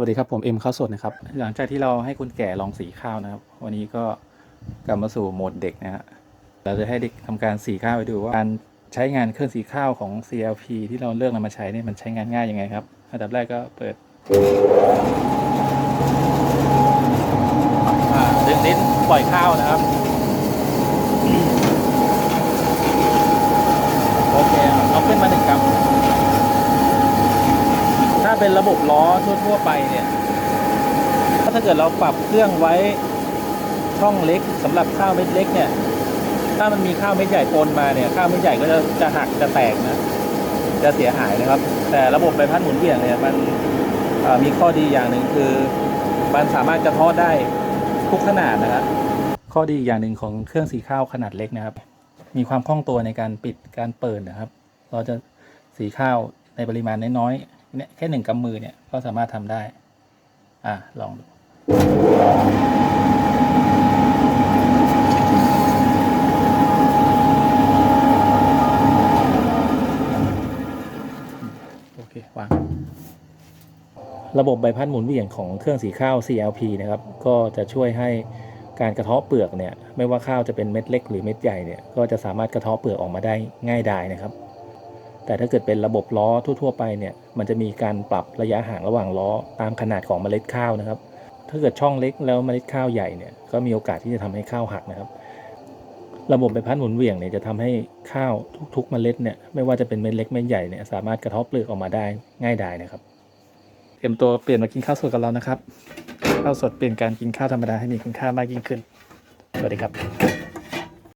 วัสดีครับผมเอ็มข้าวสดนะครับ หลังจากที่เราให้คนแก่ลองสีข้าวนะครับ วันนี้ก็กลับมาสู่โหมดเด็กนะฮะเราจะให้เด็กทำการสีข้าวไปดูว่าการใช้งานเครื่องสีข้าวของ CLP ที่เราเลือกนำมาใช้เนี่ยมันใช้งานง่ายยังไงครับอันดับแรกก็เปิดอ่าดึงลิ้นปล่อยข้าวนะครับ โอเคเอาขึ้นมาหนึ่งกรัม ถ้า เป็นระบบล้อทั่วๆไปเนี่ยถ้าเกิดเราปรับเครื่องไว้ช่องเล็กสำหรับข้าวเม็ดเล็กเนี่ย ถ้ามันมีข้าวเม็ดใหญ่ปนมาเนี่ยข้าวเม็ดใหญ่ก็จะจะหักจะแตกนะ จะเสียหายนะครับ แต่ระบบใบพัดหมุนเบี่ยงเนี่ยมันมีข้อดีอย่างหนึ่งคือ มันสามารถกระทาะได้ทุกขนาดนะครับข้อดีอย่างหนึ่งของเครื่องสีข้าวขนาดเล็กนะครับ มีความคล่องตัวในการปิดการเปิดนะครับ เราจะสีข้าวในปริมาณน้อยๆ เนี่ยแค่หนึ่งกำมือเนี่ยก็สามารถทำได้ อะลองดูโอเควางระบบใบพัดหมุนเหวี่ยงของเครื่องสีข้าว CLP นะครับ ก็จะช่วยให้การกระเทาะเปลือกเนี่ย ไม่ว่าข้าวจะเป็นเม็ดเล็กหรือเม็ดใหญ่เนี่ย ก็จะสามารถกระเทาะเปลือกออกมาได้ง่ายดายนะครับ แต่ถ้าเกิดเป็นระบบล้อทั่ว ๆ ไปเนี่ย มันจะมีการปรับระยะห่างระหว่างล้อตามขนาดของเมล็ดข้าวนะครับ ถ้าเกิดช่องเล็กแล้วเมล็ดข้าวใหญ่เนี่ย ก็มีโอกาสที่จะทำให้ข้าวหักนะครับ ระบบใบพัดหมุนเวียงเนี่ยจะทำให้ข้าวทุกๆ เมล็ดเนี่ย ไม่ว่าจะเป็นเม็ดเล็กเม็ดใหญ่เนี่ย สามารถกระทาะเปลือกออกมาได้ง่ายดายนะครับ เตรียมตัวเปลี่ยนมากินข้าวสดกับเรานะครับ ข้าวสดเปลี่ยนการกินข้าวธรรมดาให้มีคุณค่ามากยิ่งขึ้น สวัสดีครับ